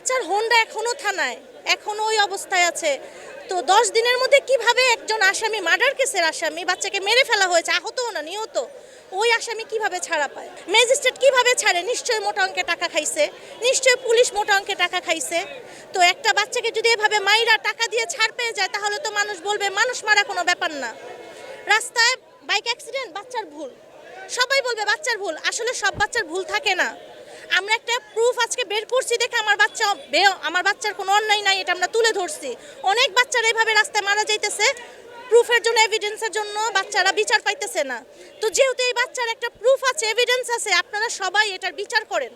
বাচ্চার হোন্ডা এখনও থানায়, এখনও ওই অবস্থায় আছে। তো দশ দিনের মধ্যে কীভাবে একজন আসামি মার্ডার কেসের আসামি বাচ্চাকে মেরে ফেলা হয়েছে আহতও না নিহত, ওই আসামি কীভাবে ছাড়া পায়? ম্যাজিস্ট্রেট কীভাবে ছাড়ে? নিশ্চয়ই মোটা অঙ্কে টাকা খাইছে, নিশ্চয়ই পুলিশ মোটা অঙ্কে টাকা খাইছে। তো একটা বাচ্চাকে যদি এভাবে মাইরা টাকা দিয়ে ছাড় পেয়ে যায়, তাহলে তো মানুষ বলবে, মানুষ মারা কোনো ব্যাপার না। রাস্তায় বাইক অ্যাক্সিডেন্ট বাচ্চার ভুল। সবাই বলবে, বাচ্চার ভুল। আসলে সব বাচ্চার ভুল থাকে না। আমরা একটা প্রুফ আজকে বের করছি দেখে আমার বাচ্চা আমার বাচ্চার কোনো অন্যায় নাই, এটা আমরা তুলে ধরছি। অনেক বাচ্চারা এইভাবে রাস্তায় মারা যাইতেছে প্রুফের জন্য এভিডেন্সের জন্য বাচ্চারা বিচার পাইতেছে না। তো যেহেতু এই বাচ্চার একটা প্রুফ আছে এভিডেন্স আছে, আপনারা সবাই এটার বিচার করেন।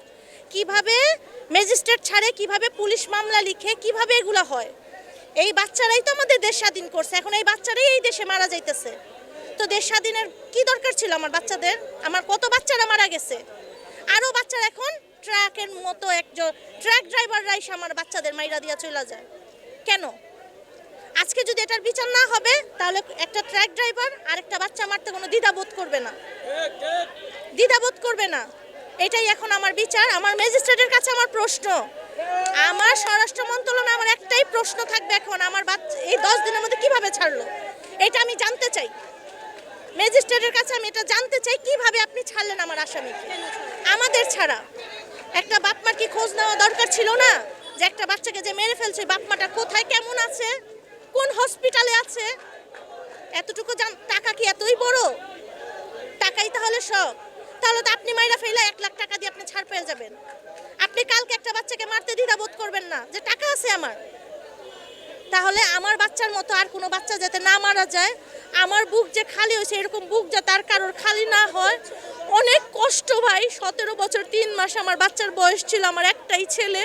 কীভাবে ম্যাজিস্ট্রেট ছাড়ে, কীভাবে পুলিশ মামলা লিখে, কীভাবে এগুলো হয়? এই বাচ্চারাই তো আমাদের দেশ স্বাধীন করছে, এখন এই বাচ্চারাই এই দেশে মারা যাইতেছে। তো দেশ স্বাধীনের কি দরকার ছিল আমার বাচ্চাদের? আমার কত বাচ্চারা মারা গেছে? আরও বাচ্চারা এখন ট্রাকের মতো একজন ট্রাক ড্রাইভাররাই আমার বাচ্চাদের মাইরা দিয়া চলে যায়। কেন? আজকে যদি এটার বিচার না হবে, তাহলে একটা ট্রাক ড্রাইভার আর একটা বাচ্চা মারতে কোনো দ্বিধাবোধ করবে না। দ্বিধাবোধ করবে না। এটাই এখন আমার বিচার। আমার ম্যাজিস্ট্রেটের কাছে আমার প্রশ্ন। আমার স্বরাষ্ট্র মন্ত্রণালয়ে আমার একটাই প্রশ্ন থাকবে এখন। আমার বাচ্চা এই দশ দিনের মধ্যে কীভাবে ছাড়লো? এটা আমি জানতে চাই। ম্যাজিস্ট্রেটের কাছে আমি এটা জানতে চাই, কীভাবে আপনি ছাড়লেন আমার আসামিকে? আমাদের ছাড়া। একটা বাপমার কি খোঁজ নেওয়া দরকার ছিল না? যে একটা বাচ্চাকে যে মেরে ফেলছে বাপমাটা কোথায়, কেমন আছে? কোন হসপিটালে আছে? এতটুকু জান- টাকা কি এতই বড়? টাকাই তাহলে সব। তাহলে তো আপনি মাইরা ফেলে এক লাখ টাকা দিয়ে আপনি ছাড় পেয়ে যাবেন। আপনি কালকে একটা বাচ্চাকে মারতে দ্বিধাবোধ করবেন না, যে টাকা আছে আমার। তাহলে আমার বাচ্চার মতো আর কোনো বাচ্চা যাতে না মারা যায় আমার বুক যে খালি হয়েছে, এরকম বুক যা তার কারোর খালি না হয়। অনেক কষ্ট ভাই, সতেরো বছর, তিন মাস আমার বাচ্চার বয়স ছিল, আমার একটাই ছেলে।